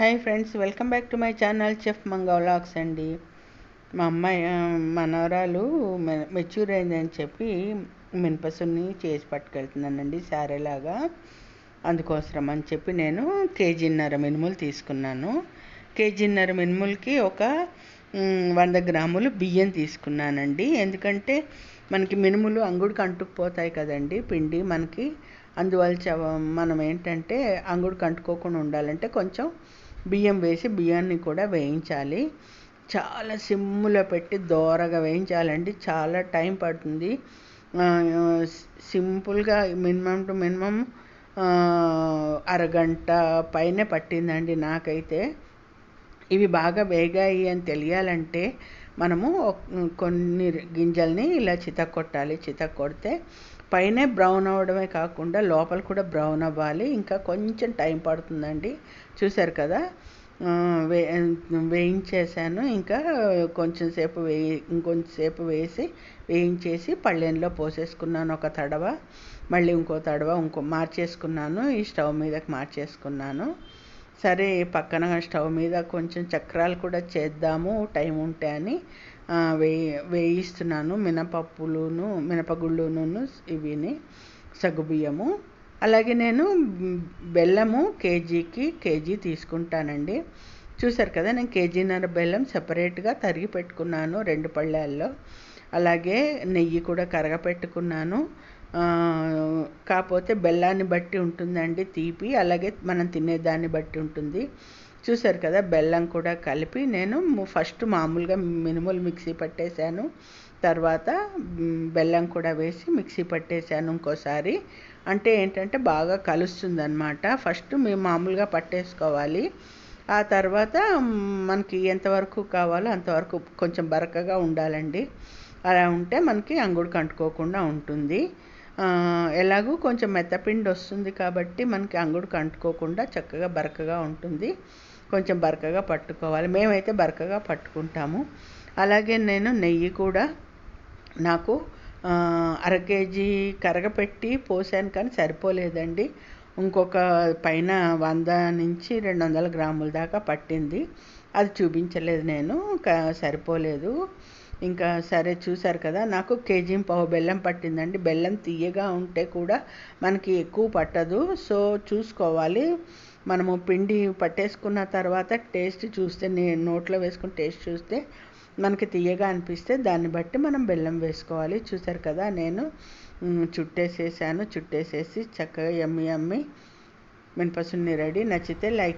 Hi friends welcome back to my channel chef Manga vlogs అండి. మా అమ్మాయి మనవరాలు మె- మెచ్యూర్ అయిందని చెప్పి మినపసుని చేసి పట్టుకెళ్తున్నానండి శారీలాగా. అందుకోసం అని చెప్పి నేను కేజీన్నర మినుములు తీసుకున్నాను. కేజీన్నర మినుములకి ఒక వంద గ్రాములు బియ్యం తీసుకున్నానండి. ఎందుకంటే మనకి మినుములు అంగుడికి అంటుకుపోతాయి కదండి పిండి మనకి. అందువల్ల మనం ఏంటంటే అంగుడికి అంటుకోకుండా ఉండాలంటే కొంచెం బియ్యం వేసి బియ్యాన్ని కూడా వేయించాలి. చాలా సిమ్ములో పెట్టి దోరగా వేయించాలండి. చాలా టైం పడుతుంది. సింపుల్గా మినిమం టు మినిమం అరగంట పైనే పట్టిందండి నాకైతే. ఇవి బాగా వేగాయి అని తెలియాలంటే మనము కొన్ని గింజల్ని ఇలా చితక్కొట్టాలి. చితక్కొడితే పైనే బ్రౌన్ అవ్వడమే కాకుండా లోపల కూడా బ్రౌన్ అవ్వాలి. ఇంకా కొంచెం టైం పడుతుందండి. చూశారు కదా? వే వేయించేసాను. ఇంకా కొంచెం సేపు వేయి ఇంకొంచెం సేపు వేసి వేయించేసి పళ్ళెంలో పోసేసుకున్నాను ఒక తడవ. మళ్ళీ ఇంకో తడవ ఇంకో మార్చేసుకున్నాను. ఈ స్టవ్ మీదకి మార్చేసుకున్నాను. సరే పక్కన స్టవ్ మీద కొంచెం చక్రాలు కూడా చేద్దాము టైం ఉంటే అని. వేయి వేయిస్తున్నాను మినపప్పులును మినపగుళ్ళును ఇవిని సగ్గుబియ్యము అలాగే నేను బెల్లము కేజీకి కేజీ తీసుకుంటానండి. చూసారు కదా నేను కేజీన్నర బెల్లం సపరేట్గా తరిగి పెట్టుకున్నాను రెండు పళ్ళాల్లో. అలాగే నెయ్యి కూడా కరగపెట్టుకున్నాను. కాకపోతే బెల్లాన్ని బట్టి ఉంటుందండి తీపి అలాగే మనం తినేదాన్ని బట్టి ఉంటుంది. చూసారు కదా బెల్లం కూడా కలిపి నేను ఫస్ట్ మామూలుగా మినుములు మిక్సీ పట్టేశాను. తర్వాత బెల్లం కూడా వేసి మిక్సీ పట్టేశాను ఇంకోసారి. అంటే ఏంటంటే బాగా కలుస్తుంది అనమాట ఫస్ట్ మేము మామూలుగా పట్టేసుకోవాలి. ఆ తర్వాత మనకి ఎంతవరకు కావాలో అంతవరకు కొంచెం బరకగా ఉండాలండి. అలా ఉంటే మనకి అంగుడికి అంటుకోకుండా ఉంటుంది. ఎలాగూ కొంచెం మెత్తపిండి వస్తుంది కాబట్టి మనకి అంగుడికి అంటుకోకుండా చక్కగా బరకగా ఉంటుంది. కొంచెం బరకగా పట్టుకోవాలి. మేమైతే బరకగా పట్టుకుంటాము. అలాగే నేను నెయ్యి కూడా నాకు అర కేజీ కరగపెట్టి పోసాను కానీ సరిపోలేదండి. ఇంకొక పైన వంద నుంచి రెండు వందల గ్రాముల దాకా పట్టింది. అది చూపించలేదు నేను క- సరిపోలేదు. ఇంకా సరే చూసారు కదా నాకు కేజీ పావు బెల్లం పట్టిందండి. బెల్లం తీయగా ఉంటే కూడా మనకి ఎక్కువ పట్టదు. సో చూసుకోవాలి. మనము పిండి పట్టేసుకున్న తర్వాత టేస్ట్ చూస్తే నే- నోట్లో వేసుకుని టేస్ట్ చూస్తే మనకి తీయగా అనిపిస్తే దాన్ని బట్టి మనం బెల్లం వేసుకోవాలి. చూసారు కదా నేను చుట్టేసేసాను. చుట్టేసేసి చక్కగా ఎమ్మి ఎమ్మి మినపసున్ని రెడీ. నచ్చితే లైక్